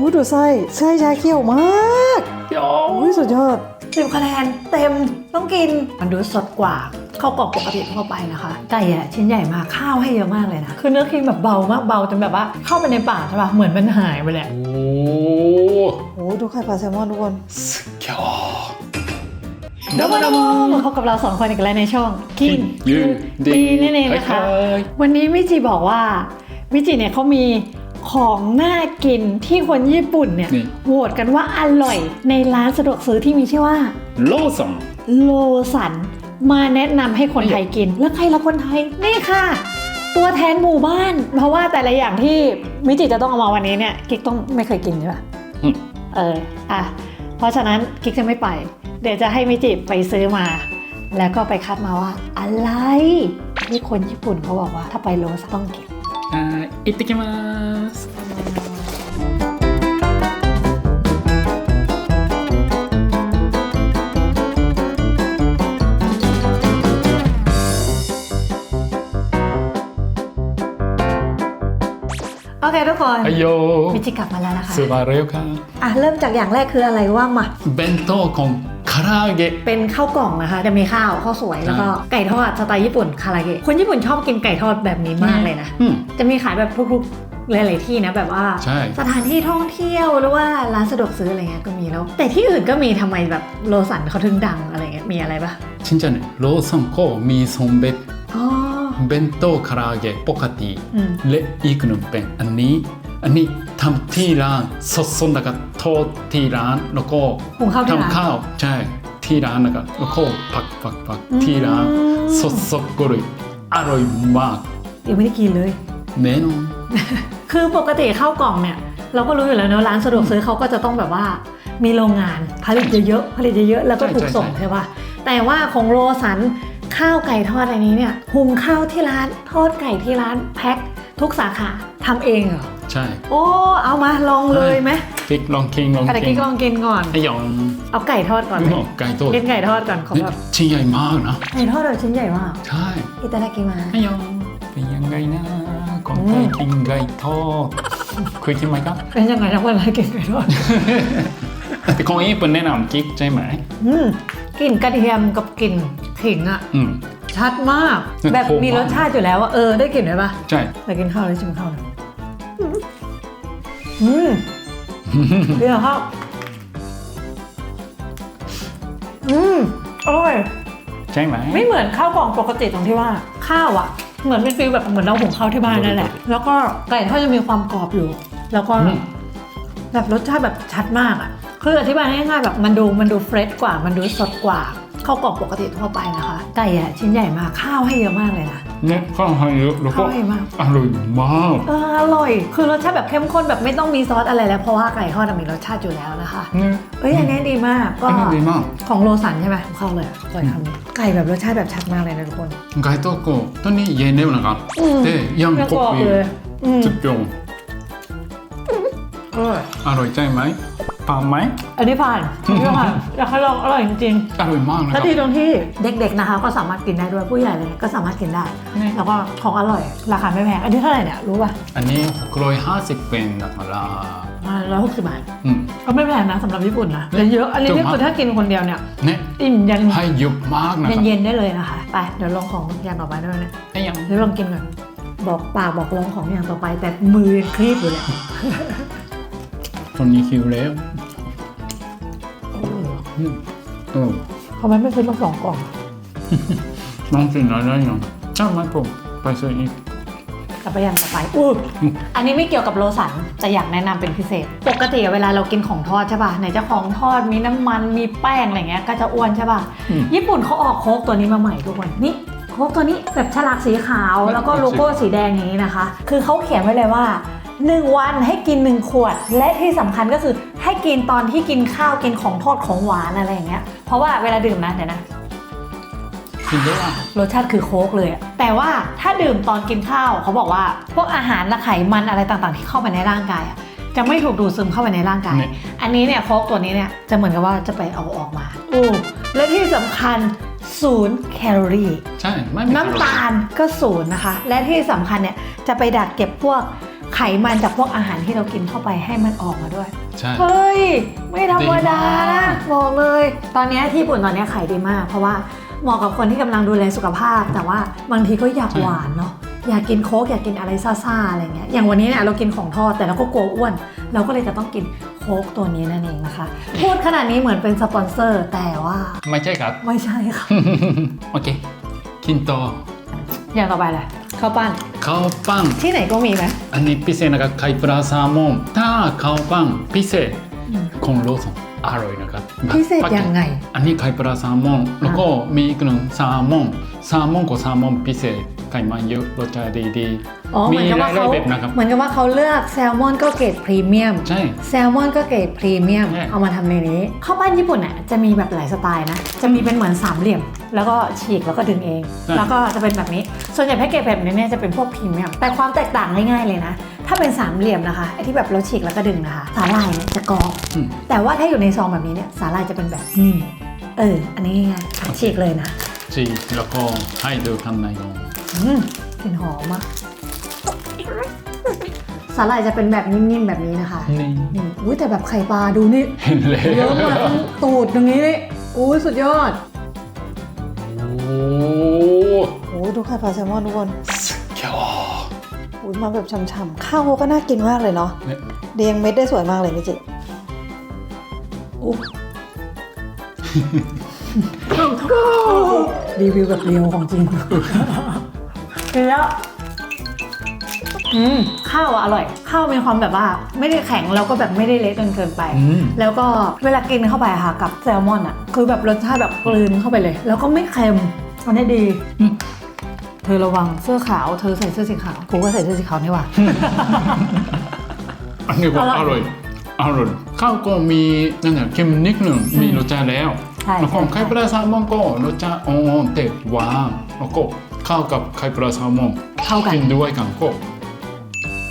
อู้ดูไส้ไส้ชาเขียวมากโอ้อุ้ยสุดยอดเต็มคะแนนเต็มต้องกิน มันดูสดกว่าข้าวกล่องปกติทั่วไปนะคะไก่อะชิ้นใหญ่มากข้าวให้เยอะมากเลยนะ คือเนื้อครีมแบบเบามากเบาจนแบบว่าเข้าไปในปากใช่ปะเหมือนมันหายไปแหละโอ้โหดูไข่ปลาแซลมอนทุกคนสุดยวดับมดับมพบกับเราสองคนอีกแล้วในช่องกินยืนดีนั่นเองนะคะ วันนี้มิจิบอกว่ามิจิเนี่ยเขามี ของน่ากินที่คนญี่ปุ่นเนี่ย นี่ โหวตกันว่าอร่อยในร้านสะดวกซื้อที่มีชื่อว่า ローソン โลสัน มาแนะนำให้คนไทยกิน แล้วใครละคนไทย นี่ค่ะ ตัวแทนหมู่บ้าน เพราะว่าแต่ละอย่างที่มิจิจะต้องเอามาวันนี้เนี่ยกิ๊กต้องไม่เคยกินใช่ปะ อืม เอออ่ะเพราะฉะนั้นกิ๊กจะไม่ไป เดี๋ยวจะให้มิจิไปซื้อมา แล้วก็ไปคัดมาว่า อะไรที่คนญี่ปุ่นเขาบอกว่าถ้าไปโลสันต้องกิน はい行ってきます โอเคทุกคนโยมิจิกลับมาแล้วนะคะสบายเร็วค่ะอะ เริ่มจากอย่างแรกคืออะไรว่ามาเบนโตะของคาราเกะเป็นข้าวกล่องนะคะจะมีข้าวข้าวสวยแล้วก็ไก่ทอดสไตล์ญี่ปุ่นคาราเกะคนญี่ปุ่นชอบกินไก่ทอดแบบนี้มากเลยนะจะมีขายแบบพุกหลาย ๆ ที่นะแบบว่าสถานที่ท่องเที่ยวหรือว่าร้านสะดวกซื้ออะไรเงี้ยก็มีแล้ว แต่ที่อื่นก็มีทำไมแบบโลสันเขาถึงดังอะไรเงี้ยมีอะไรปะชินจันโลสันก็มีซอมเบ็ดอ๋อ 弁当唐揚げปกติ อืม และอีกหนึ่งเป็นอันนี้ อันนี้ทำที่ร้านสดๆแล้วก็ทอดที่ร้านแล้วก็ หุงข้าวที่ร้าน ทำข้าวใช่ที่ร้านแล้วก็แล้วก็ปักปักปักที่ร้าน อืม สดๆก็เลยอร่อยมาก ยังไม่ได้กินเลย แน่นอน คือปกติข้าวกล่องเนี่ย เราก็รู้อยู่แล้วเนอะร้านสะดวกซื้อเขาก็จะต้องแบบว่า มีโรงงานผลิตเยอะๆผลิตเยอะๆแล้วก็ ใช่ ถูกส่ง ใช่ ใช่ปะแต่ว่าของโรสัน ข้าวไก่ทอดอันนี้เนี่ยหุงข้าวที่ร้านทอดไก่ที่ร้านแพ็คทุกสาขาทำเองเหรอ ใช่ โอ้เอามาลองเลยไหมกิ๊กลองกินลองแต่กิกิ๊นกลองกินก่อนไอ้หยองเอาไก่ทอดก่อนไหมไก่ตัวกินไก่ทอดก่อนขอนี่แบบชิ้นใหญ่มากนะไก่ทอดแบบชิ้นใหญ่มากใช่อิตาลีกิมาไอ้หยองเป็นยังไงนะคนไทยกินไก่ทอดเคยกินไหมครับเป็นยังไงนะคนไทยกินไก่ทอดแต่ของญี่ปุ่นแนะนำกิ๊กใช่ไหมอืมกลิ่นกระเทียมกับกลิ่น ขิงอะอืม ชัดมากมันแบบโค้งมีรสชาติอยู่แล้วว่าเออได้กลิ่นไหมปะใช่ ไปกินข้าวเลยชิมข้าวเลยอืมเดี๋ยวครับอืมอร่อย ใช่ไหม ไม่เหมือนข้าวกล่องปกติตรงที่ว่าข้าวอะเหมือนเป็นฟีลแบบเหมือนเราหุงข้าวที่บ้านนั่นแหละ แล้วก็ไก่ทอดจะมีความกรอบอยู่ แล้วก็อืม แบบรสชาติแบบชัดมากอะคืออธิบายง่ายๆแบบมันดูมันดูเฟรชกว่ามันดูสดกว่า ข้าวกล่องปกติทั่วไปนะคะ ไก่อะชิ้นใหญ่มากข้าวให้เยอะมากเลยนะเนี่ยข้าวให้เยอะแล้วก็ข้าวให้มากอร่อยมากเอออร่อย คือรสชาติแบบเข้มข้นแบบไม่ต้องมีซอสอะไรแล้วเพราะว่าไก่ทอดอะมีรสชาติอยู่แล้วนะคะเนี่ยเอ้ยอันนี้ดีมากก็อันนี้ดีมากของโลสันใช่ไหมเข้าเลยอะก่อนคำนี้ไก่แบบรสชาติแบบชัดมากเลยนะทุกคนไก่ตัวก็ตอนนี้เย็นแล้วนะครับอืมแต่ยังยังกรกรออบบอยู่เลยอืมจุดยงอร่อยอร่อยใช่ไหม ผ่านไหมอันนี้ผ่านอันผ่านอยากให้ลองอร่อยจริงอร่อยมากๆนะคล้รัวบ ที่ตรงที่เด็กๆนะคะ ก็สามารถกินได้ด้วยผู้ใหญ่เลยก็สามารถกินได้ นี่แล้วก็ของอร่อยราคาไม่แพงอันนี้เท่าไหร่เนี่ยรู้ป่ะอันนี้โครย์ห้าสิบเป็นนะละร้อยหกสิบบาทอืม ก็ไม่แพงนะสำหรับญี่ปุ่นนะแต่เยอะอันนี้นี่คือถ้ากินคนเดียวเนี่ยนี่อิ่มยันให้เยุะมากนะเย็นๆได้เลยนะคะไปเดี๋ยวลองของอย่างต่อไปด้วยนะไอ้ยังเดี๋ยวลองกินกันบอกปากบอกลองของอย่างต่อไป แต่มือคลีบอยู่เลย คนนี้คิวแล้ว เออทำไมไม่ซื้อมาสองกล่องน้องกินอะไรยังจ้าไหมผมไปซื้ออีกกลับไปอย่างต่อไปอู้อันนี้ไม่เกี่ยวกับโลสันแต่อยากแนะนำเป็นพิเศษ ปกติเวลาเรากินของทอดใช่ป่ะไหนจะของทอดมีน้ำมันมีแป้งอะไรเงี้ยก็จะอ้วนใช่ป่ะอืมญี่ปุ่นเขาออกโค้กตัวนี้มาใหม่ทุกคนนี่โค้กตัวนี้แบบฉลากสีขาวแล้วก็โลโก้สีแดงอย่างนี้นะคะ คือเขาเขียนไว้เลยว่า 1 วันให้กิน 1 ขวด และที่สำคัญก็คือให้กินตอนที่กินข้าวกินของทอดของหวานอะไรอย่างเงี้ยเพราะว่าเวลาดื่มนะเดี๋ยวนะกินได้อะรสชาติคือโค้กเลยอะแต่ว่าถ้าดื่มตอนกินข้าวเขาบอกว่า พวกอาหารและไขมันอะไรต่างๆ ที่เข้าไปในร่างกายอะจะไม่ถูกดูดซึมเข้าไปในร่างกายเนี่ยอันนี้เนี่ยโค้กตัวนี้เนี่ยจะเหมือนกับว่าจะไปเอาออกมาโอ้และที่สำคัญ ศูนย์แคลอรี่ ใช่ไม่มีน้ำตาลก็ศูนย์นะคะ และที่สำคัญเนี่ยจะไปดักเก็บพวกไขมันจากพวกอาหารที่เรากินเข้าไปให้มันออกมาด้วย ใช่ เฮ้ย ไม่ธรรมดาดีมานะกบอกเลย ตอนนี้ที่ญี่ปุ่นตอนนี้ขายดีมาก เพราะว่าเหมาะกับคนที่กำลังดูแลสุขภาพ แต่ว่าบางทีก็อยากหวานเนาะอยากกินโค้กอยากกินอะไรซ่าๆอะไรเงี้ยอย่างวันนี้เนี่ยเรากินของทอดแต่เราก็กลัวอ้วน เราก็เลยจะต้องกินโค้กตัวนี้นั่นเองนะคะ พูดขนาดนี้เหมือนเป็นสปอนเซอร์แต่ว่า ไม่ใช่ครับ ไม่ใช่ค่ะ โอเคกินต่ออย่างต่อไปเลยข้าวปั้นข้าวปั้นที่ไหนก็มีไหมอันนี้พิเศษนะครับไข่ปลาแซลมอนถ้าข้าวปั้นพิเศษของโลสันอร่อยนะครับพิเศษยังไง อันนี้ไข่ปลาแซลมอนแล้วก็มีอีกหนึ่งแซลมอนแซลมอนกับแซลมอนพิเศษ ไขมันเยอะรสชาติดีๆอ๋อเหมีมือนกับหว่าลายเขาๆแบบนะครับ เหมือนกับว่าเขาเลือกแซลมอนก็เกรดพรีเมียม ใช่ แซลมอนก็เกรดพรีเมียม ใช่ เอามาทำในนี้ ข้าวปั้นญี่ปุ่นอะจะมีแบบหลายสไตล์นะ จะมีเป็นเหมือนสามเหลี่ยม แล้วก็ฉีกแล้วก็ดึงเองแล้วก็จะเป็นแบบนี้ ส่วนใหญ่แพ็กเกจแบบนี้เนี่ยจะเป็นพวกพรีเมียม แต่ความแตกต่างง่ายๆเลยนะ ถ้าเป็นสามเหลี่ยมนะคะไอ้ที่แบบเราฉีกแล้วก็ดึงนะคะสาหร่ายเนี่ยจะกรอบอืมแต่ว่าถ้าอยู่ในซองแบบนี้เนี่ยสาหร่ายจะเป็นแบบนิ่มเออ อันนี้ง่ายๆอะฉีกเลยนะจีแล้วก็ให้ดูข้างในก่อน อืมกลิ่นหอมอะสาหร่ายจะเป็นแบบนิ่มๆแบบนี้นะคะนี่นี่อุ้ยแต่แบบไข่ปลาดูนี่เห็นแล้วเยอะมากทั้งตูดตรงนี้นี่อุ้ยสุดยอดโอ้โอ้ดูไข่ปลาแซลมอนทุกคนเขียวอุ้ยมาแบบฉ่ำๆข้าวก็น่ากินมากเลยเนาะเนี่ยเรียงเม็ดได้สวยมากเลยมิจิอู้รีวิวแบบเรียวของจริง กินแล้วอืมข้าวอะอร่อย ข้าวมีความแบบว่า ไม่ได้แข็งแล้วก็แบบไม่ได้เละจนเกินไป อืม แล้วก็เวลากินเข้าไปอะค่ะกับแซลมอนอะคือแบบรสชาติแบบกลืนเข้าไปเลย แล้วก็ไม่เค็มอันนี้ดีอืมเธอระวังเสื้อขาว เธอใส่เสื้อสีขาวกูก็ใส่เสื้อสีขาวนี่หว่า อันนี้ก็อร่อยอร่อย อร่อย ข้าวก็มีนั่นแหละเค็มนิดหนึ่งมีรสชาติแล้วใช่แล้วก็ใช่ ไข่ปลาแซลมอนก็รสชาติอ่อนๆแต่หวานแล้วก็ ข้าวกับไข่ปลาแซลมอนเข้ากัน กินด้วยกันก็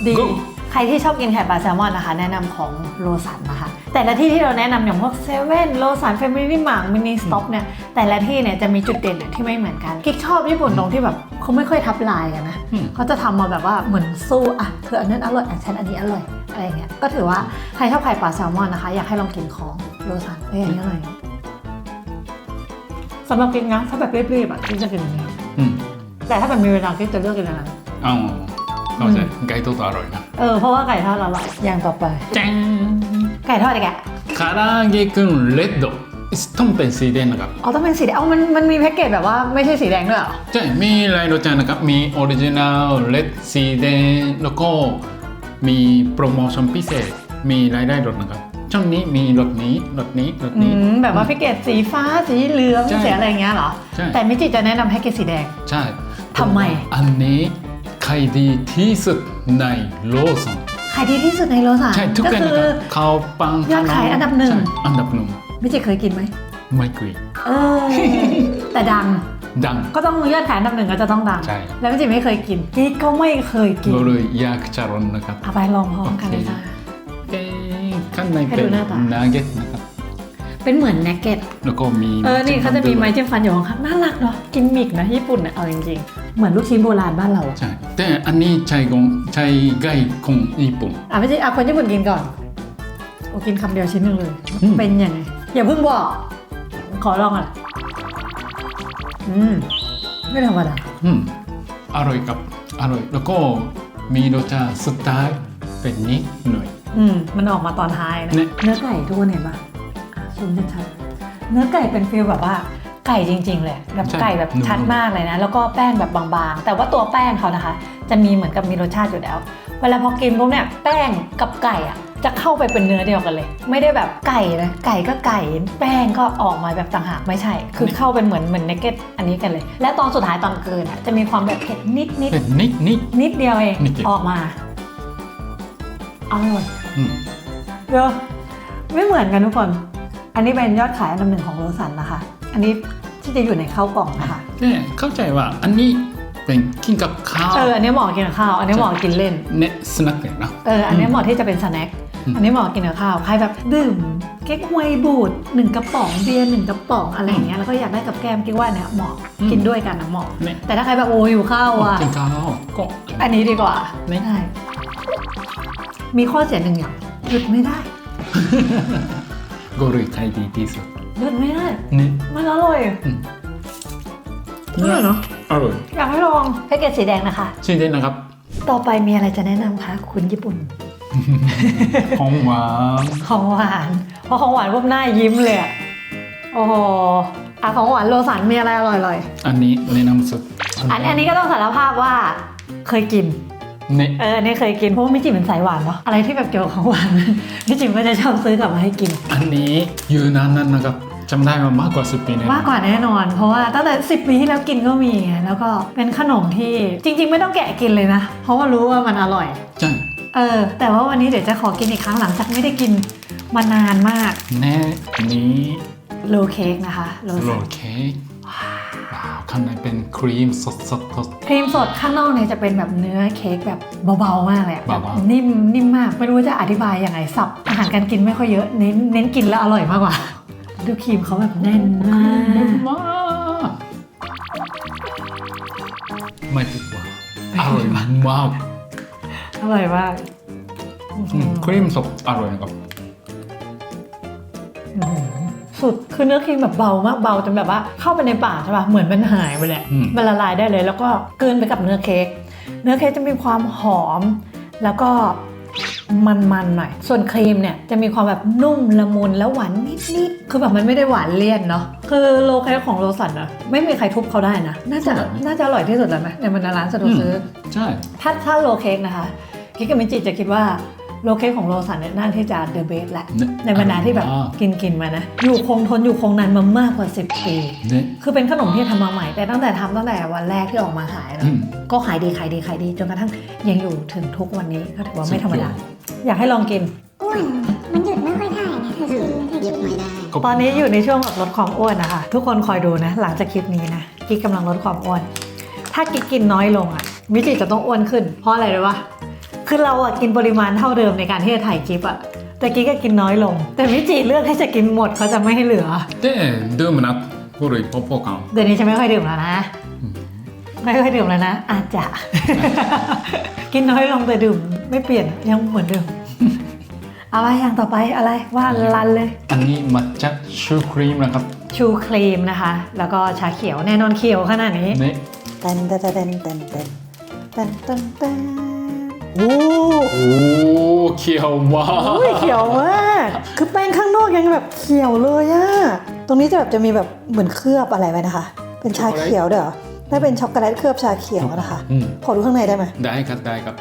ดี ก็ ใครที่ชอบกินไข่ปลาแซลมอนนะคะ แนะนำของโลสันนะคะ แต่ละที่ที่เราแนะนำอย่างพวกเซเว่นโลสันแฟมิลี่มาร์มินิสต็อปเนี่ย แต่ละที่เนี่ยจะมีจุดเด่นที่ไม่เหมือนกันกิ๊กชอบญี่ปุ่นตรงที่แบบเขาไม่ค่อยทับลายกันนะ อืม เขาจะทำมาแบบว่าเหมือนสู้อะเธออันนั้นอร่อยอะฉันอันนี้อร่อยอะไรอย่างเงี้ย ก็ถือว่าใครชอบไข่ปลาแซลมอนนะคะ อยากให้ลองกินของโลสันเอ้ยอันนี้อร่อยสำหรับกิ๊กนะถ้าแบบรีบๆอะกิ๊กจะกินอันนี้อืม แต่ถ้าเกิดมีเวลาก็จะเลือกกินอันนั้นอ้าวเข้าใไก่ทอดอร่อยนะเออเพราะว่าไก่ทอดอร่อยอย่างต่อไปแจ้งไก่ทอดอะไรแกคาราเกะกุนเลดโดต้องเป็นสีแดงนะครับอ๋อต้องเป็นสีแดงเอามันมันมีแพ็กเกจแบบว่าไม่ใช่สีแดงด้วยเหรอใช่มีหลายรสชาตินะครับมีออริจินัลเลดสีแดงแล้วก็มีโปรโมชั่นพิเศษมีรายได้ลดนะครับช่องนี้มีรถนี้รถนี้รถนี้แบบว่าแพ็กเกจสีฟ้าสีเหลืองสีอะไรเงี้ยเหรอ แต่มิจิจะแนะนำแพ็กเกจสีแดง ใช่ ทำไม อันนี้ขายดีที่สุดในโลสันขายดีที่สุดในโลสันใช่ทุกก็อย่างคืนะอครับข้าวปังยอดขายอันดับหนึ่งใช่อันดับหนึ่งมิจิเคยกินไหมไม่คุยเออ แต่ดังดัง ก็ต้องยอดขายอันดับหนึ่งก็จะต้องดัง ใช่ แล้วมิจิไม่เคยกินกิ๊กก็ไม่เคยกินก็เลยอยากจะลองนะครับ เอาไปลองพร้อมกันเลยจ้าเอ๊ะข้างในให้เป็ดูนหน้าตา นาเก็ตนะครับ เป็นเหมือนแนกเก็ตแล้วก็มีเออนี่เขาจะมีไม้จิ้มฟันอยู่ข้างๆน่ารักเนาะกินมิกนะญี่ปุ่นเนี่ยเอาจริงๆ เหมือนลูกชิ้นโบราณบ้านเราใช่แต่อันนี้ใช้ของใช้ไก่ของญี่ปุ่นอะไม่ใช่อะคนญี่ปุ่นกินก่อนโอ้กินคำเดียวชิ้นหนึ่งเลยอืมเป็นยังไงอย่าเพิ่งบอก ขอลองอะอืมไม่ธรรมดาอืมอร่อยกับอร่อยแล้วก็มีรสชาติสไตล์เป็นนิดหน่อย อืมมันออกมาตอนท้ายนะเนี่ยเนื้อไก่ทุกคนเห็นปะ อะซูมชัดๆเนื้อไก่เป็นฟีลแบบว่าไก่จริง ๆ เลยแบบไก่แบบชัดมากเลยนะ แล้วก็แป้งแบบบางๆ แต่ว่าตัวแป้งเขานะคะ จะมีเหมือนกับมีรสชาติอยู่แล้ว เวลาพอกินปุ๊บเนี่ยแป้งกับไก่อะจะเข้าไปเป็นเนื้อเดียวกันเลย ไม่ได้แบบไก่นะไก่ก็ไก่ แป้งก็ออกมาแบบต่างหากไม่ใช่ คือเข้าเป็นเหมือนเหมือนเนกเก็ตอันนี้กันเลย และตอนสุดท้ายตอนเกินอะจะมีความแบบเผ็ดนิดนิด เป็นนิดนิด นิดเดียวเองนิดเดียว ออกมาอร่อยอืมเดี๋ยวไม่เหมือนกันทุกคน อันนี้เป็นยอดขายอันดับหนึ่งของโรสันนะคะ อันนี้ที่จะอยู่ในข้าวกล่องนะคะเนี่ยเข้าใจว่าอันนี้เป็นกินกับข้าวเออ อันนี้เหมาะกินกับข้าว อันนี้เหมาะกินเล่น เนะสนักเนี่ยนะ เออ อันนี้เหมาะที่จะเป็นสแน็ค อืม อันนี้เหมาะกินกับข้าว ใครแบบดื่มเก๊กฮวยบูดหนึ่งกระป๋องเบียร์หนึ่งกระป๋องอะไรอย่างเงี้ย แล้วก็อยากได้กับแกล้มกิ๊กว่าเนี่ยเหมาะ กินด้วยกันนะเหมาะ เนี่ยแต่ถ้าใครแบบโอ้อยู่ข้าวอะ กินข้าวก็ อันนี้ดีกว่านี่ใช่มีข้อเสียหนึ่งอย่างหยุดไม่ได้ โกริใครดีที่สุดเลิศไหมล่ะนี่มันอร่อยอืมเนาะอร่อยอยากให้ลองแพ็กเกจสีแดงนะคะ ชื่นเต้นนะครับ ต่อไปมีอะไรจะแนะนำคะคุณญี่ปุ่น ของหวานของหวานเพราะของหวานพวกหน้ายิ้มเลยอะโอ้อะของหวานโลสันมีอะไรอร่อยๆ อันนี้แนะนำสุดอันอันนี้ก็ต้องสารภาพว่าเคยกิน นี่เอออันนี่เคยกินเพราะว่ามิจิเป็นสายหวานเนาะอะไรที่แบบเกี่ยวกับของหวาน มิจิก็จะชอบซื้อกลับมาให้กิน อันนี้อยู่นานๆนะครับจำได้ว่ามากกว่าสิบปีแน่นอนมากกว่าแน่นอน เพราะว่าตั้งแต่ 10 ปีที่แล้วกินก็มีไงแล้วก็เป็นขนมที่จริง ๆ ไม่ต้องแกะกินเลยนะ เพราะว่ารู้ว่ามันอร่อยใช่เออ แต่ว่าวันนี้เดี๋ยวจะขอกินอีกครั้งหลังจากไม่ได้กินมานานมาก แน่นี้โลเค้กนะคะโลโรสัลนเค้กว้าว ข้างในเป็นครีมสดสดสด ครีมสดข้างนอกเนี่ยจะเป็นแบบเนื้อเค้กแบบเบาๆมากเลยอะแบบเบา นิ่มนิ่มมากไม่รู้ว่าจะอธิบายยังไงสับอาหารการกินไม่ค่อยเยอะเน้นเน้นกินแล้วอร่อยมากกว่า ดูครีมเขาแบบแน่นมากมากไม่ติดหวานอร่อยมากอร่อยมากอืมครีมสดอร่อยนะครับ สุดคือเนื้อครีมแบบเบามากเบาจนแบบว่าเข้าไปในปากใช่ป่ะเหมือนมันหายไปเลยอืมมันละลายได้เลย แล้วก็กลืนไปกับเนื้อเค้กเนื้อเค้กจะมีความหอม แล้วก็มันๆหน่อย ส่วนครีมเนี่ยจะมีความแบบนุ่มละมุนแล้วหวานนิดๆ คือแบบมันไม่ได้หวานเลี่ยนเนาะ คือโลเค้กของโรสันอะไม่มีใครทุบเขาได้นะ น่าจะน่าจะอร่อยที่สุดแล้วไหมในบรรดาร้านสะดวกซื้อ ใช่ ถ้าถ้าโลเค้กนะคะคิกกับมิจิจะคิดว่า โลเค้กของโรสันเนี่ยน่าที่จะเดอะเบสแหละ ในบรรดาที่แบบอ่ากินกินมานะ อยู่คงทนอยู่คงนานมามากกว่า 10 ปีเนี่ยคือเป็นขนมที่ทำมาใหม่ แต่ตั้งแต่ทำตั้งแต่วันแรกที่ออกมาขายอืนะมก็ขายดีขายดีขายดีจนกระทั่งยังอยู่ถึงทุกวันนี้ก็ถือว่าไม่ธรรมดา สุดยอดอยากให้ลองกิน อ้วนมันหยุดไม่ค่อยได้ไงเธอกินเธอหยุกิดนไม่ได้ ตอนนี้อยู่ในช่วงแบบลดความอ้วนนะคะ ทุกคนคอยดูนะ หลังจากคลิปนี้นะกิ๊กกำลังลดความอ้วน ถ้ากิ๊กกินน้อยลงอะมิจิจะต้องอ้วนขึ้น เพราะอะไรรู้ปะ คือเราอะกินปริมาณเท่าเดิมในการที่จะถ่ายคลิปอะแต่กี้ก็กินน้อยลง แต่วิจิเลือกให้จะกินหมดเขาจะไม่ให้เหลือでดื่มนะกูเลยพอพอกันเดี๋ยวนี้ฉันไม่ค่อยดื่มแล้วนะ ไม่ค่อยดื่มแล้วนะ อาจจะ กินน้อยลงแต่ดื่ม ไม่เปลี่ยนยังเหมือนเดิมอะไรอย่างต่อไปอะไรว่าลันเลย อันนี้มัทฉะชูครีมนะครับชูครีมนะคะ แล้วก็ชาเขียวแน่นอนเขียวขนาดนี้ นี่ต้นเต้นเต้นเต้นตันต้นเต้น โอ้โอ้เขียวมากอุ้ยเขียวมากคือแป้งข้างนอกยังแบบเขียวเลยอะตรงนี้จะแบบจะมีแบบเหมือนเคลือบอะไรไว้นะคะ เป็นชาเขียวเด้อถ้าเป็นช็อกโกแลตเคลือบชาเขียวนะคะอืมขอดูข้างในได้ไหมได้ครับได้ครับ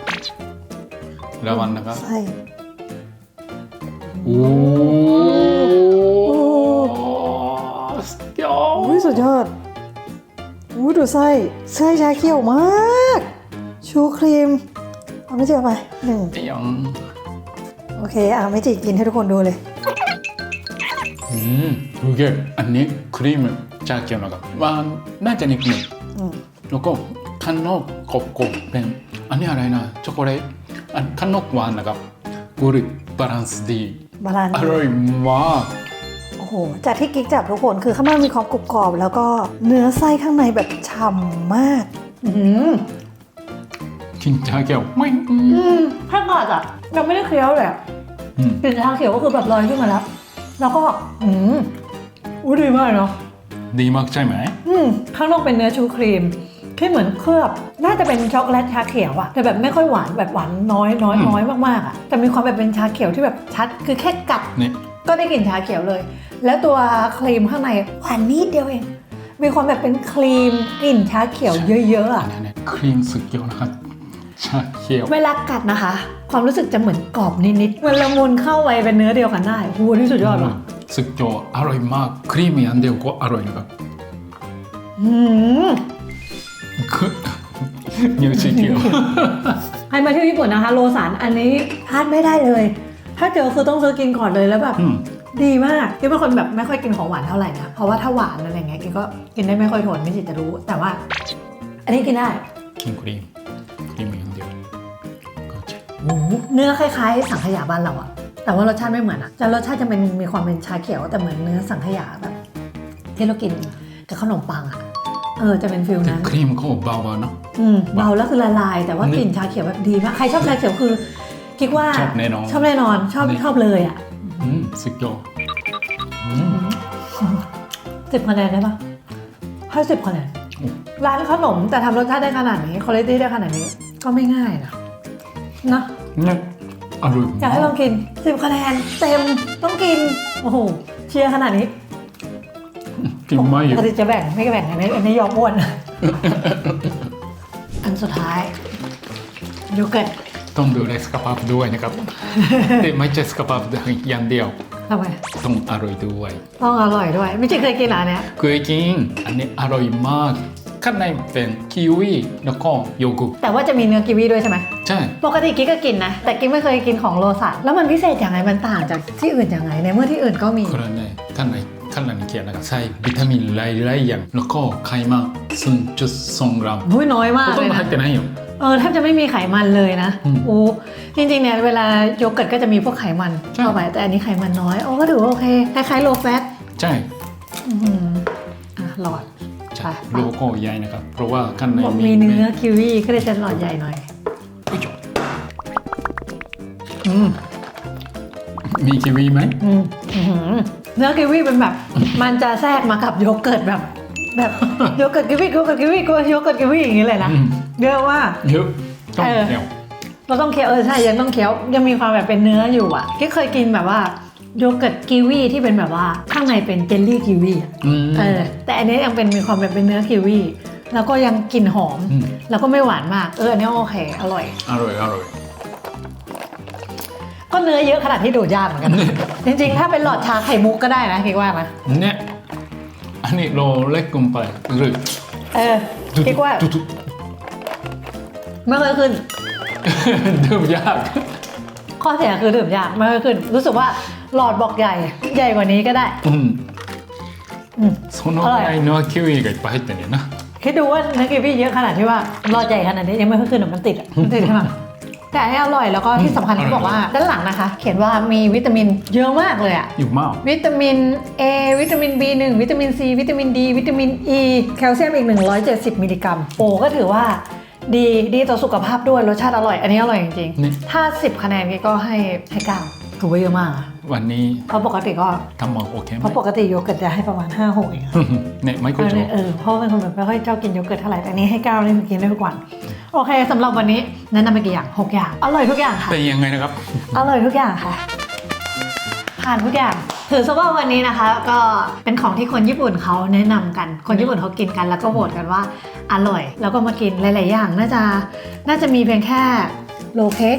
ระวังนะครับใช่โอ้โอ้สุดยออุ้ยสุดยอดอุ้ยดูไส้ไส้ชาเขียวมาก ชูครีมเอา ไม่เจียวไปหนึ่งเจียงโอเคอะไม่จีกินให้ทุกคนดูเลย อืมดูเก๋อันนี้ครีมชาเขียวนะครับว่าน่าจะนิดหนึ่อืมแล้วก็ข้างนอกกรอบๆเป็นอันนี้อะไรนะช็อกโกแลตอันข้างนอกหวานนะครับกรุบบาลานซ์ดีบาลานซ์อร่อยมากโอ้โหจากที่กิ๊กจับทุกคนคือข้างนอกมีความกรุบกรอบ แล้วก็เนื้อไส้ข้างในแบบฉ่ำมาก อืม กินชาเขียวไม่อืมอืมถ้าก่อนอะยังไม่ได้เคี้ยวเลยอะอืมกลิ่นชาเขียวก็คือแบบลอยขึ้นมาแล้ว แล้วก็อืมอุ้ยดีมากเนาะ ดีมากใช่ไหม อืมข้างนอกเป็นเนื้อชูครีม ที่เหมือนเคลือบ น่าจะเป็นช็อกโกแลตชาเขียวอะแต่แบบไม่ค่อยหวานแบบหวานน้อยน้อยน้อยมากๆอะแต่มีความแบบเป็นชาเขียวที่แบบชัด คือแค่กัดนี่ก็ได้กลิ่นชาเขียวเลย แล้วตัวครีมข้างในหวานนิดเดียวเอง มีความแบบเป็นครีมกลิ่นชาเขียวเยอะๆอัอะนนี้เนี่ยครีมสุดยอดนะครับ ชาเขียว เวลากัดนะคะ ความรู้สึกจะเหมือนกรอบนิดๆมันละมุนเข้าไปเป็นเนื้อเดียวกันได้โหที่สุดยอดว่ะสุดยอดอร่อยมาก ครีมอันเดียวก็อร่อยนะครับอืมคือนิ้วสีเขียวใครมาเที่ยวญี่ปุ่นนะคะ โลสันอันนี้พลาดไม่ได้เลย ถ้าเจอคือต้องซื้อกินก่อนเลยแล้วแบบอืมดีมากกิ๊บเป็นคนแบบไม่ค่อยกินของหวานเท่าไหร่นะ เพราะว่าถ้าหวานอะไรเงี้ยกิ๊บก็กินได้ไม่ค่อยทนไม่จิตจะรู้ แต่ว่า อันนี้กินได้กินครีม เนื้อคล้ายๆ สังขยาบ้านเราอะแต่ว่ารสชาติไม่เหมือนอะจะรสชาติจะเป็นมีความเป็นชาเขียวแต่เหมือนเนื้อสังขยาแบบที่เรากินกับขนมปังอะเออจะเป็นฟิลแต่นั้น ครีมเขาเบาๆเนอะอืมเบาแล้วคือละลาย แต่ว่ากลิ่นชาเขียวแบบดีมากใครชอบชาเขียวคือคิดว่าชอบแน่นอนชอบแน่นอนชอบนี่ ชอบเลยอะอืมสุดยอดอืม สิบคะแนนได้ปะให้สิบคะแนนอืมร้านขนมแต่ทำรสชาติได้ขนาดนี้คุณภาพได้ขนาดนี้ ก็ไม่ง่ายนะนะ เนี่ยอร่อยอยากให้ลองกินสิบคะแนนเต็มต้องกิน โอ้โห เชียร์ขนาดนี้กินไม่อยู่ปกติจะแบ่งไม่แบ่งอันนี้อันนี้ยอมอ้วน อันสุดท้ายโยเกิร์ตต้องดูแลสุขภาพด้วยนะครับ แต่ไม่ใช่สุขภาพอย่างเดียวทำไมต้องอร่อยด้วย ต้องอร่อยด้วย ไม่ใช่เคยกินเหรออันเนี้ยเคยกินอันนี้อร่อยมาก ข้างในเป็นคิวีแล้วก็โยกุ แต่ว่าจะมีเนื้อกีวีด้วยใช่ไหม ใช่ ปกติกิ๊กก็กินนะ แต่กิ๊กไม่เคยกินของโลสันแล้วมันพิเศษยังไงมันต่างจากที่อื่นยังไง ในเมื่อที่อื่นก็มี これはねข้างในข้างในเขียนนะครับใส่วิตามินหลายๆอย่างแล้วก็ไขมัน0.2กรัม หุ้ยน้อยมาก ほと เล ん ย ど入 นะ ってないよ เออแทบจะไม่มีไขมันเลยนะ อืม โอ้จริงๆเนี่ยเวลาโยเกิร์ตก็จะมีพวกไขมัน ใช่ เข้าไปแต่อันนี้ไขมันน้อยโอ้ก็ถือว่าโอเคคล้ายๆโลแฟต ใช่ อ่ะหลอด ใช่ไปโลโก้ใหญ่นะครับ เพราะว่าข้างในบอกมีมีเนื้อคิวีก็เลยจะหลอดใหญ่หน่อยอุ๊ยจบอืมมีคิวีไหมอืมอื้อหือเนื้อกิวีเป็นแบบ มันจะแทรกมากับโยเกิร์ตแบบ แบบโยเกิร์ตกิวีโยเกิร์ตกิวีโยเกิร์ตกิวีอย่างนี้เลยนะอืมเยอะมากเยอะต้องเออเดียวเราต้องเคี้ยวเออใช่ยังต้องเคี้ยวยังมีความแบบเป็นเนื้ออยู่อะที่เคยกินแบบว่า โยเกิร์ตกิวีที่เป็นแบบว่าข้างในเป็นเจลลี่กิวีอะอืมเออแต่อันนี้ยังเป็นมีความแบบเป็นเนื้อกิวีแล้วก็ยังกลิ่นหอมอืมแล้วก็ไม่หวานมาก เอออันนี้โอเค อร่อย อร่อย อร่อย ก็เนื้อเยอะขนาดที่ดูดยากเหมือนกัน จริง ๆ ถ้าเป็นหลอดชาไข่มุกก็ได้นะคิดว่านะเนี่ย อันนี้โลเล็กเกินไปหรือเออคิดว่าดุดุไม่เคยขึ้น ดื่มยาก ข้อเสียคือดื่มยากไม่เคยขึ้น รู้สึกว่าหลอดบอกใหญ่ ใหญ่กว่านี้ก็ได้ อืม อืม そのぐらいのキウイがいっぱい入ってんねんな คิดดูว่าเนื้อกิวี่เยอะขนาดที่ว่าหลอดใหญ่ขนาดนี้ยังไม่เคยขึ้นหรอกมันติดอะมันติดใช่ไหมแต่อันนี้อร่อยแล้วก็ที่สำคัญที่บอกว่าด้านหลังนะคะ เขียนว่ามีวิตามินเยอะมากเลยอะ อยู่มาก วิตามิน A วิตามิน B1 วิตามิน C วิตามิน D วิตามิน E แคลเซียมอีก 170 มิลลิกรัม โอ้ก็ถือว่า ดีดีต่อสุขภาพด้วยรสชาติอร่อย อันนี้อร่อยจริงนี่ ๆ ถ้า 10 คะแนนนี่ก็ให้ให้เก้าถือว่าเยอะมากอะวันนี้เพราะปกติก็ทำมาโอเคไหมเพราะปกติโยเกิร์ตจะให้ประมาณ5 6เองอะ เนี่ยไม่ค่อยอันชอนี้บเออเพราะว่าเป็นคนแบบไม่ค่อยชอบกินโยเกิร์ตเท่าไหร่แต่อันนี้ให้เก้านี่คือกินได้ทุกวัน โอเคสำหรับวันนี้แนะนำไปกี่อย่างหกอย่าง อร่อยทุกอย่างค่ะ เป็นยังไงนะครับ อร่อยทุกอย่างค่ะผ่านทุกอย่าง ถือซะว่าวันนี้นะคะ ก็เป็นของที่คนญี่ปุ่นเขาแนะนำกัน คนญี่ปุ่นเขากินกัน แล้วก็โหวตกันว่าอร่อย แล้วก็มากินหลาย ๆ อย่างน่าจะน่าจะมีเพียงแค่โลเค้ก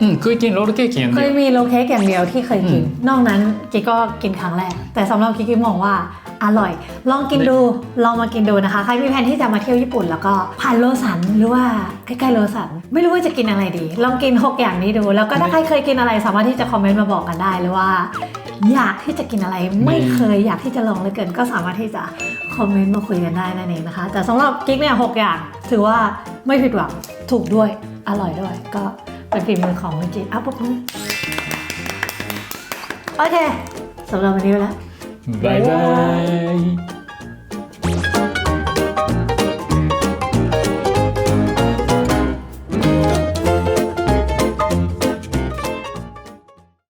อืมเคยกินโรลเค้กอย่างเคเดียยวมีโลเค้กอย่างเดียวที่เคยกินอืมนอกนั้นกิ๊กก็กินครั้งแรกแต่สำหรับกิ๊กกิ๊กมองว่า อร่อย ลองกินดู ลองมากินดูนะคะ ใครมีแผนที่จะมาเที่ยวญี่ปุ่นแล้วก็ผ่านโลสันหรือว่าใกล้ๆโลสัน ไม่รู้ว่าจะกินอะไรดี ลองกิน 6 อย่างนี้ดู แล้วก็ถ้าใครเคยกินอะไรสามารถที่จะคอมเมนต์มาบอกกันได้หรือว่า อยากที่จะกินอะไรไม่เคยอยากที่จะลองเหลยเกิน ก็สามารถที่จะคอมเมนต์มาคุยกันได้นั่นเองนะคะ แต่สำหรับกิ๊กเนี่ยหกอย่างถือว่าไม่ผิดหวังถูกด้วยอร่อยด้วย ก็เป็นฝีมือของวิจิตรอะปุ๊บมือโอเคสำหรับวันนี้ไปแล้ว Bye bye. bye.